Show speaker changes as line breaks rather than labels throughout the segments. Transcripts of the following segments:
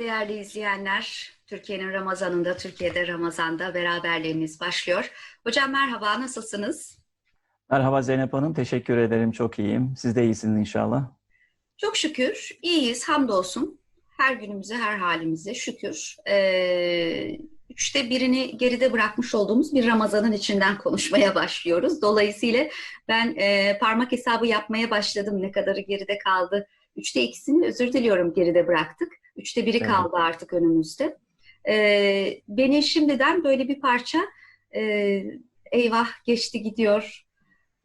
Değerli izleyenler. Türkiye'nin Ramazan'ında, Türkiye'de Ramazan'da beraberliğimiz başlıyor. Hocam merhaba, nasılsınız?
Merhaba Zeynep Hanım, teşekkür ederim. Çok iyiyim. Siz de iyisiniz inşallah.
Çok şükür, iyiyiz, hamdolsun. Her günümüze, her halimize şükür. Ee, üçte birini geride bırakmış olduğumuz bir Ramazan'ın içinden konuşmaya başlıyoruz. Dolayısıyla ben e, parmak hesabı yapmaya başladım. Ne kadarı geride kaldı? Üçte ikisini özür diliyorum geride bıraktık. Üçte biri
Evet.
kaldı artık önümüzde. Ee, beni şimdiden böyle bir parça e, eyvah geçti gidiyor.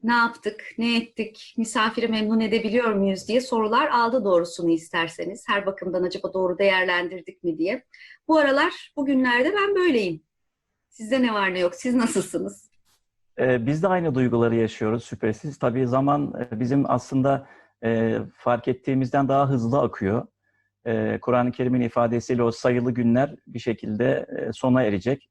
Ne yaptık, ne ettik, misafiri memnun edebiliyor muyuz diye sorular aldı doğrusunu isterseniz. Her bakımdan acaba doğru değerlendirdik mi diye. Bu aralar, bugünlerde ben böyleyim. Sizde ne var ne yok, siz nasılsınız?
Ee, biz de aynı duyguları yaşıyoruz şüphesiz. Tabii zaman e, bizim aslında e, fark ettiğimizden daha hızlı akıyor. E, Kur'an-ı Kerim'in ifadesiyle o sayılı günler bir şekilde e, sona erecek.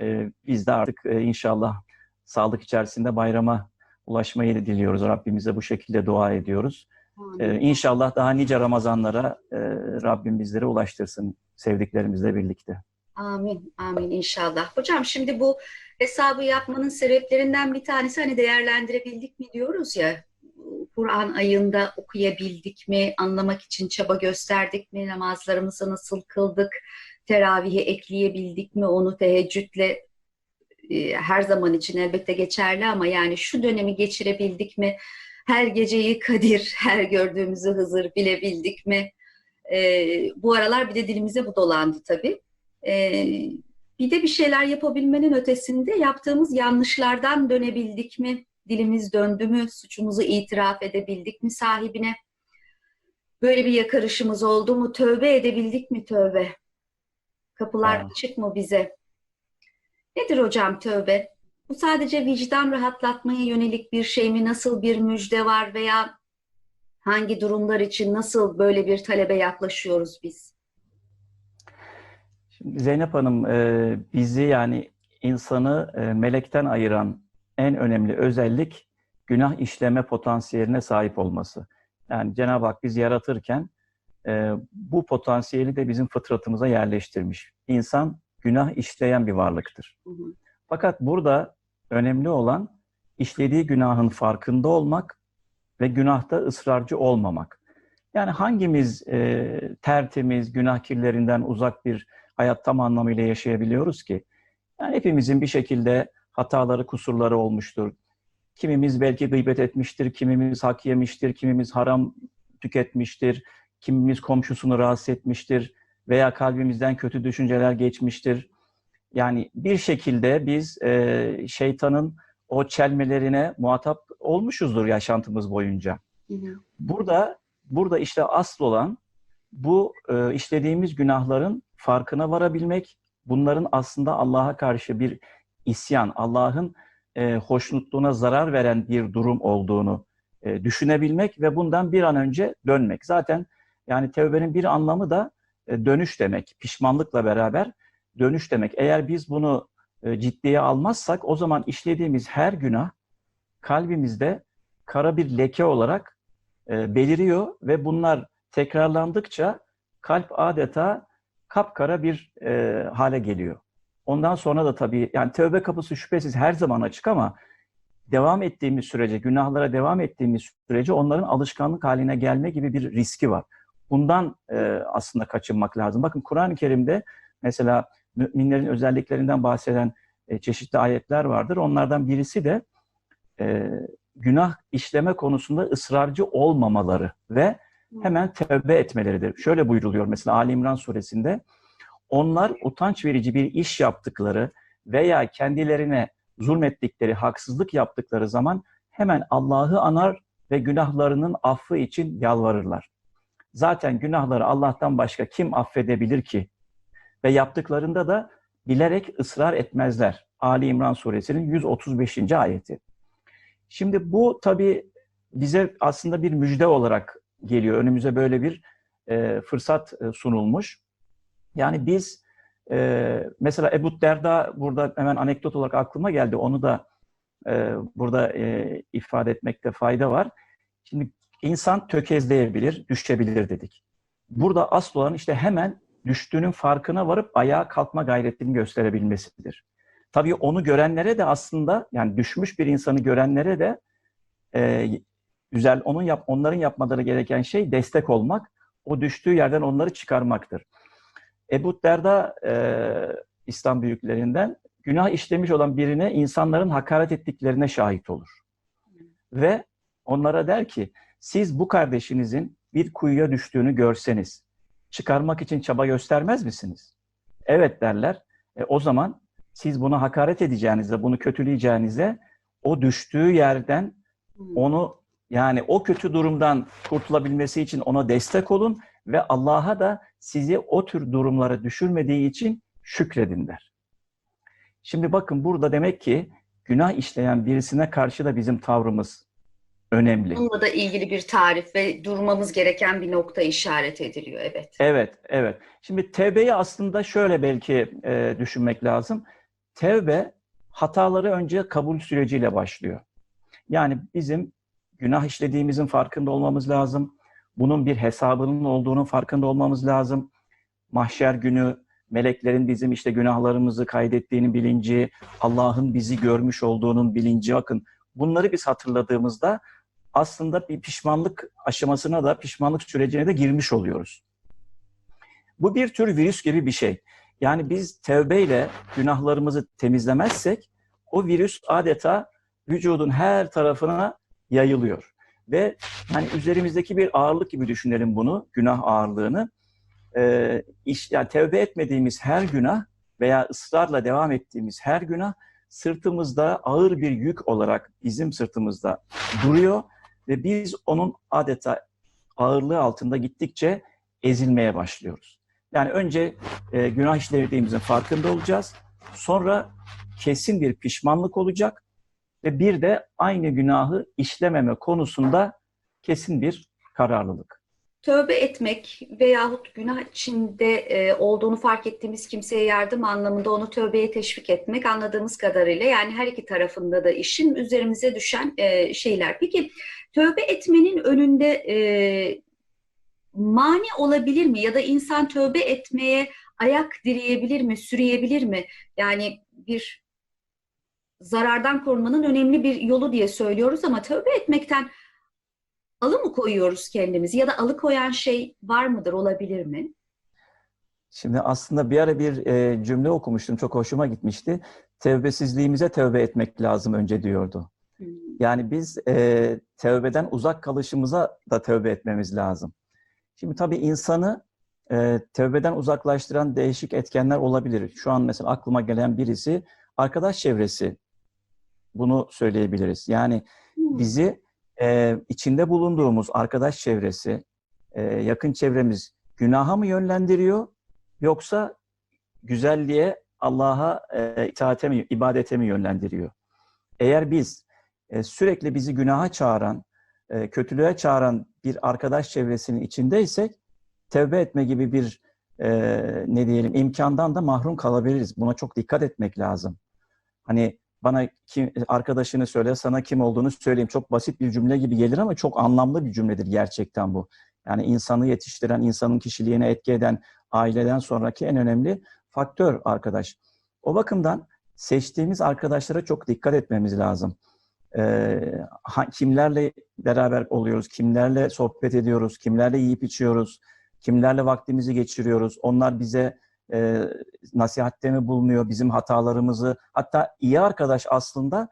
E, biz de artık e, inşallah sağlık içerisinde bayrama ulaşmayı diliyoruz. Rabbimize bu şekilde dua ediyoruz. E, inşallah daha nice Ramazanlara e, Rabbim bizlere ulaştırsın sevdiklerimizle birlikte.
Amin, amin inşallah. Hocam şimdi bu hesabı yapmanın sebeplerinden bir tanesi hani değerlendirebildik mi diyoruz ya. Kur'an ayında okuyabildik mi, anlamak için çaba gösterdik mi, namazlarımızı nasıl kıldık, teravihi ekleyebildik mi, onu teheccüdle e, her zaman için elbette geçerli ama yani şu dönemi geçirebildik mi, her geceyi Kadir, her gördüğümüzü Hızır bilebildik mi? E, bu aralar bir de dilimize bu dolandı tabii. Ee, bir de bir şeyler yapabilmenin ötesinde yaptığımız yanlışlardan dönebildik mi? Dilimiz döndü mü? Suçumuzu itiraf edebildik mi sahibine? Böyle bir yakarışımız oldu mu? Tövbe edebildik mi tövbe? Kapılar
Evet.
açık mı bize? Nedir hocam tövbe? Bu sadece vicdan rahatlatmaya yönelik bir şey mi? Nasıl bir müjde var veya hangi durumlar için nasıl böyle bir talebe yaklaşıyoruz biz?
Şimdi Zeynep Hanım, e, bizi yani insanı e, melekten ayıran en önemli özellik günah işleme potansiyeline sahip olması. Yani Cenab-ı Hak bizi yaratırken e, bu potansiyeli de bizim fıtratımıza yerleştirmiş. İnsan günah işleyen bir varlıktır. Fakat burada önemli olan işlediği günahın farkında olmak ve günahta ısrarcı olmamak. Yani hangimiz e, tertemiz, günah kirlerinden uzak bir hayat tam anlamıyla yaşayabiliyoruz ki? Yani hepimizin bir şekilde hataları, kusurları olmuştur. Kimimiz belki gıybet etmiştir, kimimiz hak yemiştir, kimimiz haram tüketmiştir, kimimiz komşusunu rahatsız etmiştir veya kalbimizden kötü düşünceler geçmiştir. Yani bir şekilde biz e, şeytanın o çelmelerine muhatap olmuşuzdur yaşantımız boyunca. Burada burada işte asıl olan bu e, işlediğimiz günahların farkına varabilmek, bunların aslında Allah'a karşı bir isyan, Allah'ın e, hoşnutluğuna zarar veren bir durum olduğunu e, düşünebilmek ve bundan bir an önce dönmek. Zaten yani tevbenin bir anlamı da e, dönüş demek, pişmanlıkla beraber dönüş demek. Eğer biz bunu e, ciddiye almazsak o zaman işlediğimiz her günah kalbimizde kara bir leke olarak e, beliriyor ve bunlar tekrarlandıkça kalp adeta kapkara bir e, hale geliyor. Ondan sonra da tabii yani tövbe kapısı şüphesiz her zaman açık ama devam ettiğimiz sürece, günahlara devam ettiğimiz sürece onların alışkanlık haline gelme gibi bir riski var. Bundan e, aslında kaçınmak lazım. Bakın Kur'an-ı Kerim'de mesela müminlerin özelliklerinden bahseden e, çeşitli ayetler vardır. Onlardan birisi de e, günah işleme konusunda ısrarcı olmamaları ve hemen tövbe etmeleridir. Şöyle buyruluyor mesela Ali İmran suresinde. Onlar utanç verici bir iş yaptıkları veya kendilerine zulmettikleri, haksızlık yaptıkları zaman hemen Allah'ı anar ve günahlarının affı için yalvarırlar. Zaten günahları Allah'tan başka kim affedebilir ki? Ve yaptıklarında da bilerek ısrar etmezler. Ali İmran suresinin 135. ayeti. Şimdi bu tabii bize aslında bir müjde olarak geliyor. Önümüze böyle bir e, fırsat e, sunulmuş. Yani biz e, mesela Ebu Derda burada hemen anekdot olarak aklıma geldi. Onu da e, burada e, ifade etmekte fayda var. Şimdi insan tökezleyebilir, düşebilir dedik. Burada asıl olan işte hemen düştüğünün farkına varıp ayağa kalkma gayretini gösterebilmesidir. Tabii onu görenlere de aslında yani düşmüş bir insanı görenlere de e, güzel onun yap onların yapmaları gereken şey destek olmak, o düştüğü yerden onları çıkarmaktır. Ebu Derda e, İslam büyüklerinden günah işlemiş olan birine insanların hakaret ettiklerine şahit olur. Ve onlara der ki siz bu kardeşinizin bir kuyuya düştüğünü görseniz çıkarmak için çaba göstermez misiniz? Evet derler. E, o zaman siz bunu hakaret edeceğinize, bunu kötüleyeceğinize o düştüğü yerden
Hmm.
onu yani o kötü durumdan kurtulabilmesi için ona destek olun ve Allah'a da sizi o tür durumlara düşürmediği için şükredin der. Şimdi bakın burada demek ki günah işleyen birisine karşı da bizim tavrımız önemli.
Bununla da ilgili bir tarif ve durmamız gereken bir nokta işaret ediliyor. Evet.
Evet, evet. Şimdi tevbeyi aslında şöyle belki e, düşünmek lazım. Tevbe hataları önce kabul süreciyle başlıyor. Yani bizim günah işlediğimizin farkında olmamız lazım. Bunun bir hesabının olduğunun farkında olmamız lazım. Mahşer günü meleklerin bizim işte günahlarımızı kaydettiğinin bilinci, Allah'ın bizi görmüş olduğunun bilinci. Bakın bunları biz hatırladığımızda aslında bir pişmanlık aşamasına da pişmanlık sürecine de girmiş oluyoruz. Bu bir tür virüs gibi bir şey. Yani biz tevbeyle günahlarımızı temizlemezsek o virüs adeta vücudun her tarafına yayılıyor. Ve hani üzerimizdeki bir ağırlık gibi düşünelim bunu, günah ağırlığını. Ee, iş, yani tevbe etmediğimiz her günah veya ısrarla devam ettiğimiz her günah sırtımızda ağır bir yük olarak bizim sırtımızda duruyor ve biz onun adeta ağırlığı altında gittikçe ezilmeye başlıyoruz. Yani önce e, günah işlediğimizin farkında olacağız. Sonra kesin bir pişmanlık olacak ve bir de aynı günahı işlememe konusunda kesin bir kararlılık.
Tövbe etmek veyahut günah içinde e, olduğunu fark ettiğimiz kimseye yardım anlamında onu tövbeye teşvik etmek anladığımız kadarıyla yani her iki tarafında da işin üzerimize düşen e, şeyler. Peki tövbe etmenin önünde e, mani olabilir mi ya da insan tövbe etmeye ayak direyebilir mi, süreyebilir mi? Yani bir zarardan korunmanın önemli bir yolu diye söylüyoruz ama tövbe etmekten alı mı koyuyoruz kendimizi ya da alıkoyan şey var mıdır, olabilir mi?
Şimdi aslında bir ara bir e, cümle okumuştum, çok hoşuma gitmişti. Tevbesizliğimize tövbe etmek lazım önce diyordu.
Hmm.
Yani biz e, tövbeden uzak kalışımıza da tövbe etmemiz lazım. Şimdi tabii insanı e, tövbeden uzaklaştıran değişik etkenler olabilir. Şu an mesela aklıma gelen birisi arkadaş çevresi. Bunu söyleyebiliriz. Yani
Hmm.
bizi e, içinde bulunduğumuz arkadaş çevresi, e, yakın çevremiz günaha mı yönlendiriyor yoksa güzelliğe, Allah'a e, itaate mi, ibadete mi yönlendiriyor? Eğer biz e, sürekli bizi günaha çağıran, e, kötülüğe çağıran bir arkadaş çevresinin içindeysek tevbe etme gibi bir e, ne diyelim imkandan da mahrum kalabiliriz. Buna çok dikkat etmek lazım. Hani bana kim, arkadaşını söyle, sana kim olduğunu söyleyeyim. Çok basit bir cümle gibi gelir ama çok anlamlı bir cümledir gerçekten bu. Yani insanı yetiştiren, insanın kişiliğine etki eden aileden sonraki en önemli faktör arkadaş. O bakımdan seçtiğimiz arkadaşlara çok dikkat etmemiz lazım. Ee, kimlerle beraber oluyoruz, kimlerle sohbet ediyoruz, kimlerle yiyip içiyoruz, kimlerle vaktimizi geçiriyoruz. Onlar bize e, nasihatte mi bulunuyor, bizim hatalarımızı, hatta iyi arkadaş aslında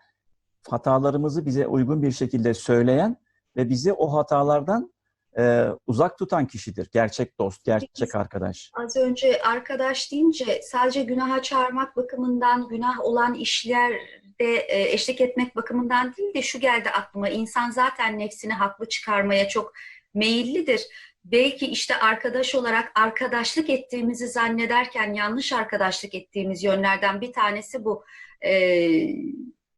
hatalarımızı bize uygun bir şekilde söyleyen ve bizi o hatalardan e, uzak tutan kişidir. Gerçek dost, gerçek arkadaş.
Az önce arkadaş deyince sadece günaha çağırmak bakımından, günah olan işlerde e, eşlik etmek bakımından değil de şu geldi aklıma. İnsan zaten nefsini haklı çıkarmaya çok meyillidir. Belki işte arkadaş olarak arkadaşlık ettiğimizi zannederken yanlış arkadaşlık ettiğimiz yönlerden bir tanesi bu. E,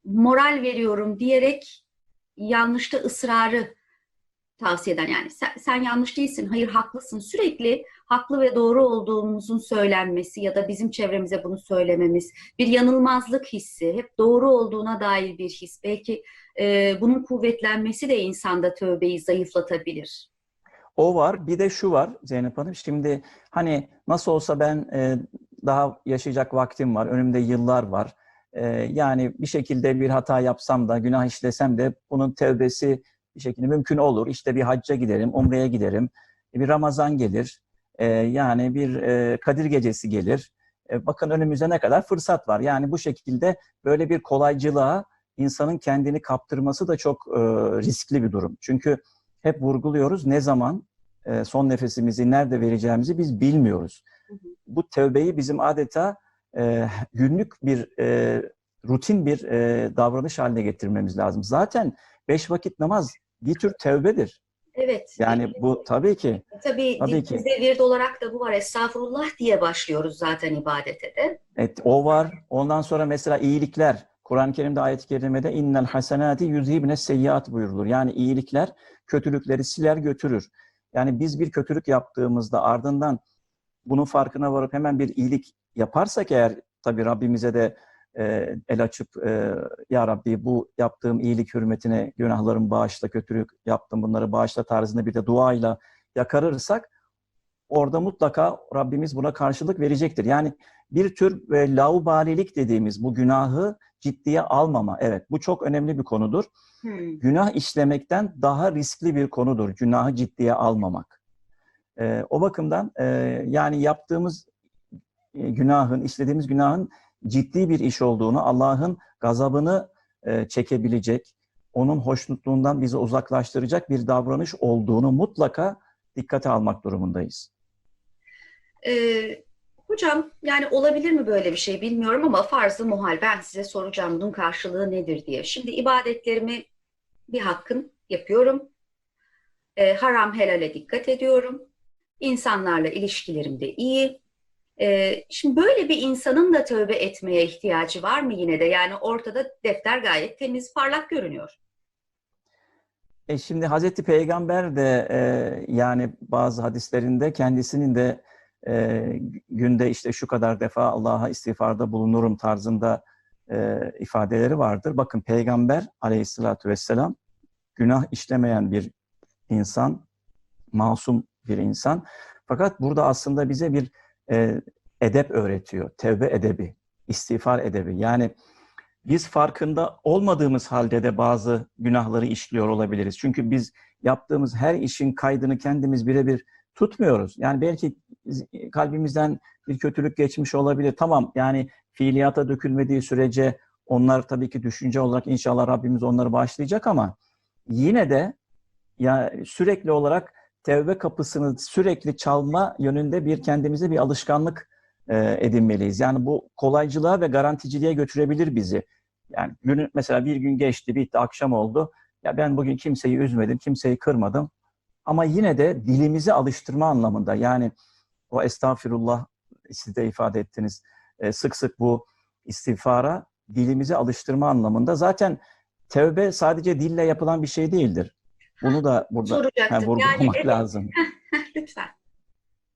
moral veriyorum diyerek yanlışta ısrarı tavsiye eden yani sen, sen yanlış değilsin, hayır haklısın. Sürekli haklı ve doğru olduğumuzun söylenmesi ya da bizim çevremize bunu söylememiz, bir yanılmazlık hissi, hep doğru olduğuna dair bir his. Belki e, bunun kuvvetlenmesi de insanda tövbeyi zayıflatabilir.
O var. Bir de şu var Zeynep Hanım. Şimdi hani nasıl olsa ben e, daha yaşayacak vaktim var. Önümde yıllar var. E, yani bir şekilde bir hata yapsam da, günah işlesem de bunun tevbesi bir şekilde mümkün olur. İşte bir hacca giderim, umreye giderim. Bir Ramazan gelir. E, yani bir e, Kadir gecesi gelir. E, bakın önümüzde ne kadar fırsat var. Yani bu şekilde böyle bir kolaycılığa insanın kendini kaptırması da çok e, riskli bir durum. Çünkü hep vurguluyoruz ne zaman e, son nefesimizi nerede vereceğimizi biz bilmiyoruz.
Hı hı.
Bu tövbeyi bizim adeta e, günlük bir e, rutin bir e, davranış haline getirmemiz lazım. Zaten beş vakit namaz bir tür tevbedir.
Evet.
Yani bu tabii ki
Tabii,
Tabii ki.
dilimizde vird olarak da bu var. Estağfurullah diye başlıyoruz zaten ibadete de.
Evet, o var. Ondan sonra mesela iyilikler. Kur'an-ı Kerim'de ayet-i kerimede innel hasenati yuzhibne seyyiat buyurulur. Yani iyilikler kötülükleri siler götürür. Yani biz bir kötülük yaptığımızda ardından bunun farkına varıp hemen bir iyilik yaparsak eğer tabii Rabbimize de e, el açıp e, ya Rabbi bu yaptığım iyilik hürmetine günahlarımı bağışla, kötülük yaptım bunları bağışla tarzında bir de duayla yakarırsak orada mutlaka Rabbimiz buna karşılık verecektir. Yani bir tür e, laubalilik dediğimiz bu günahı ciddiye almama. Evet bu çok önemli bir konudur.
Hmm.
Günah işlemekten daha riskli bir konudur. Günahı ciddiye almamak. E, o bakımdan e, yani yaptığımız e, günahın, işlediğimiz günahın ciddi bir iş olduğunu, Allah'ın gazabını e, çekebilecek, onun hoşnutluğundan bizi uzaklaştıracak bir davranış olduğunu mutlaka dikkate almak durumundayız.
Ee, hocam yani olabilir mi böyle bir şey bilmiyorum ama farzı muhal. Ben size soracağım bunun karşılığı nedir diye. Şimdi ibadetlerimi bir hakkın yapıyorum. Ee, haram helale dikkat ediyorum. İnsanlarla ilişkilerim de iyi. Ee, şimdi böyle bir insanın da tövbe etmeye ihtiyacı var mı yine de? Yani ortada defter gayet temiz, parlak görünüyor.
E şimdi Hazreti Peygamber de e, yani bazı hadislerinde kendisinin de e, günde işte şu kadar defa Allah'a istiğfarda bulunurum tarzında e, ifadeleri vardır. Bakın Peygamber aleyhissalatü vesselam günah işlemeyen bir insan, masum bir insan. Fakat burada aslında bize bir e, edep öğretiyor. Tevbe edebi, istiğfar edebi. Yani biz farkında olmadığımız halde de bazı günahları işliyor olabiliriz. Çünkü biz yaptığımız her işin kaydını kendimiz birebir tutmuyoruz. Yani belki kalbimizden bir kötülük geçmiş olabilir. Tamam yani fiiliyata dökülmediği sürece onlar tabii ki düşünce olarak inşallah Rabbimiz onları bağışlayacak ama yine de ya sürekli olarak tevbe kapısını sürekli çalma yönünde bir kendimize bir alışkanlık e, edinmeliyiz. Yani bu kolaycılığa ve garanticiliğe götürebilir bizi. Yani günün mesela bir gün geçti, bitti, akşam oldu. Ya ben bugün kimseyi üzmedim, kimseyi kırmadım. Ama yine de dilimizi alıştırma anlamında yani o estağfirullah siz de ifade ettiniz. E, sık sık bu istiğfara dilimizi alıştırma anlamında. Zaten tevbe sadece dille yapılan bir şey değildir. Bunu da burada
Soracaktım.
vurgulamak
Yani evet,
lazım.
lütfen.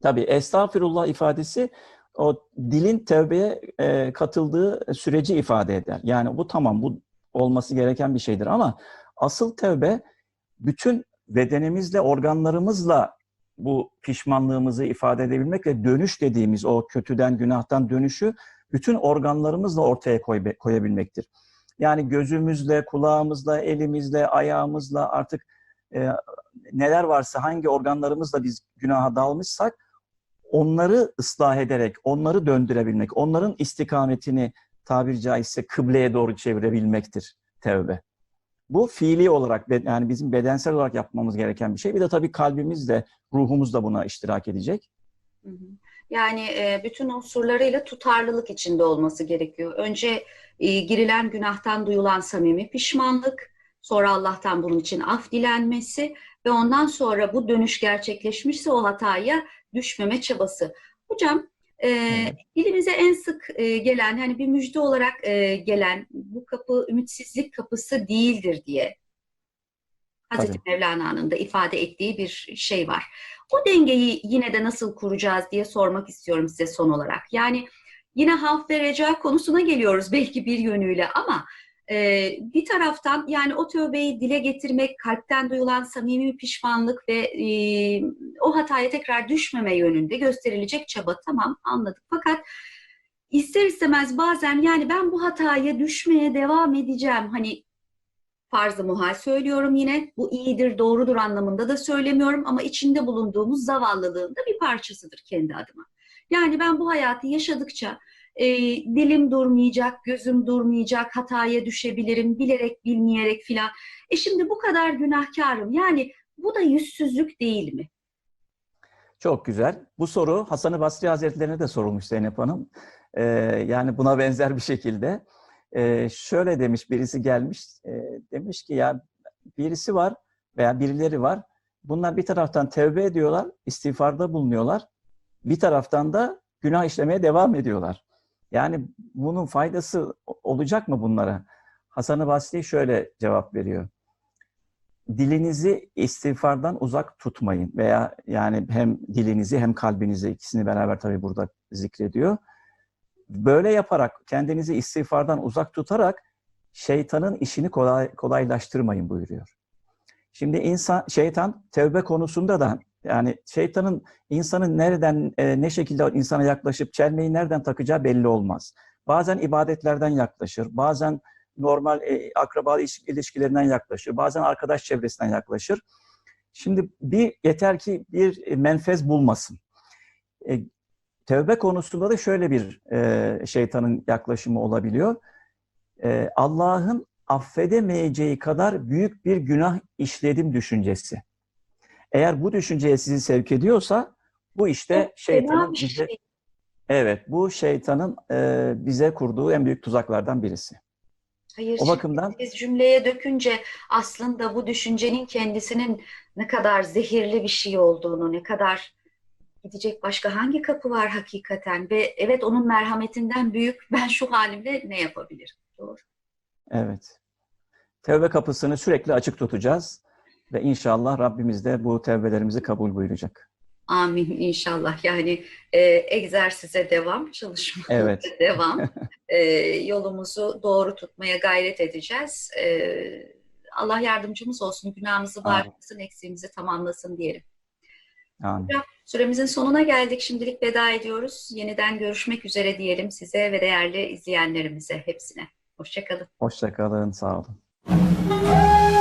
Tabii estağfirullah ifadesi o dilin tevbeye e, katıldığı süreci ifade eder. Yani bu tamam bu olması gereken bir şeydir ama asıl tevbe bütün bedenimizle, organlarımızla bu pişmanlığımızı ifade edebilmek ve dönüş dediğimiz o kötüden, günahtan dönüşü bütün organlarımızla ortaya koy, koyabilmektir. Yani gözümüzle, kulağımızla, elimizle, ayağımızla artık e, neler varsa hangi organlarımızla biz günaha dalmışsak onları ıslah ederek, onları döndürebilmek, onların istikametini tabiri caizse kıbleye doğru çevirebilmektir tevbe. Bu fiili olarak yani bizim bedensel olarak yapmamız gereken bir şey. Bir de tabii kalbimiz de ruhumuz da buna iştirak edecek.
Yani e, bütün unsurlarıyla tutarlılık içinde olması gerekiyor. Önce e, girilen günahtan duyulan samimi pişmanlık, sonra Allah'tan bunun için af dilenmesi ve ondan sonra bu dönüş gerçekleşmişse o hataya düşmeme çabası. Hocam
Evet.
dilimize en sık e, gelen hani bir müjde olarak e, gelen bu kapı ümitsizlik kapısı değildir diye Hazreti Mevlana'nın da ifade ettiği bir şey var. O dengeyi yine de nasıl kuracağız diye sormak istiyorum size son olarak. Yani yine haf ve reca konusuna geliyoruz belki bir yönüyle ama Ee, bir taraftan yani o tövbeyi dile getirmek, kalpten duyulan samimi pişmanlık ve e, o hataya tekrar düşmeme yönünde gösterilecek çaba tamam anladık. Fakat ister istemez bazen yani ben bu hataya düşmeye devam edeceğim. Hani farz-ı muhal söylüyorum yine. Bu iyidir, doğrudur anlamında da söylemiyorum ama içinde bulunduğumuz zavallılığın da bir parçasıdır kendi adıma. Yani ben bu hayatı yaşadıkça e, dilim durmayacak, gözüm durmayacak, hataya düşebilirim, bilerek bilmeyerek filan. E şimdi bu kadar günahkarım. Yani bu da yüzsüzlük değil mi?
Çok güzel. Bu soru Hasan-ı Basri Hazretlerine de sorulmuş Zeynep Hanım. Ee, yani buna benzer bir şekilde. Ee, şöyle demiş birisi gelmiş. e, demiş ki ya birisi var veya birileri var. Bunlar bir taraftan tevbe ediyorlar, istiğfarda bulunuyorlar. Bir taraftan da günah işlemeye devam ediyorlar. Yani bunun faydası olacak mı bunlara? Hasan-ı Basri şöyle cevap veriyor. Dilinizi istiğfardan uzak tutmayın veya yani hem dilinizi hem kalbinizi ikisini beraber tabii burada zikrediyor. Böyle yaparak kendinizi istiğfardan uzak tutarak şeytanın işini kolay, kolaylaştırmayın buyuruyor. Şimdi insan şeytan tevbe konusunda da yani şeytanın insanın nereden e, ne şekilde insana yaklaşıp çelmeyi nereden takacağı belli olmaz. Bazen ibadetlerden yaklaşır, bazen normal e, akraba ilişkilerinden yaklaşır, bazen arkadaş çevresinden yaklaşır. Şimdi bir yeter ki bir menfez bulmasın. E, tevbe konusunda da şöyle bir e, şeytanın yaklaşımı olabiliyor. E, Allah'ın affedemeyeceği kadar büyük bir günah işledim düşüncesi. Eğer bu düşünceye sizi sevk ediyorsa bu işte şeytanın bize
şey.
evet bu şeytanın e, bize kurduğu en büyük tuzaklardan birisi.
Hayır,
O bakımdan
Biz cümleye dökünce aslında bu düşüncenin kendisinin ne kadar zehirli bir şey olduğunu, ne kadar gidecek başka hangi kapı var hakikaten ve evet onun merhametinden büyük ben şu halimle ne yapabilirim? Doğru.
evet. Tevbe kapısını sürekli açık tutacağız ve inşallah Rabbimiz de bu tevbelerimizi kabul buyuracak.
Amin inşallah. Yani e, egzersize devam, çalışmaya
Evet.
devam. E, yolumuzu doğru tutmaya gayret edeceğiz. E, Allah yardımcımız olsun, günahımızı bağışlasın, eksiğimizi tamamlasın diyelim.
Amin.
Süremizin sonuna geldik. Şimdilik veda ediyoruz. Yeniden görüşmek üzere diyelim size ve değerli izleyenlerimize hepsine. Hoşçakalın.
Hoşça kalın, sağ olun.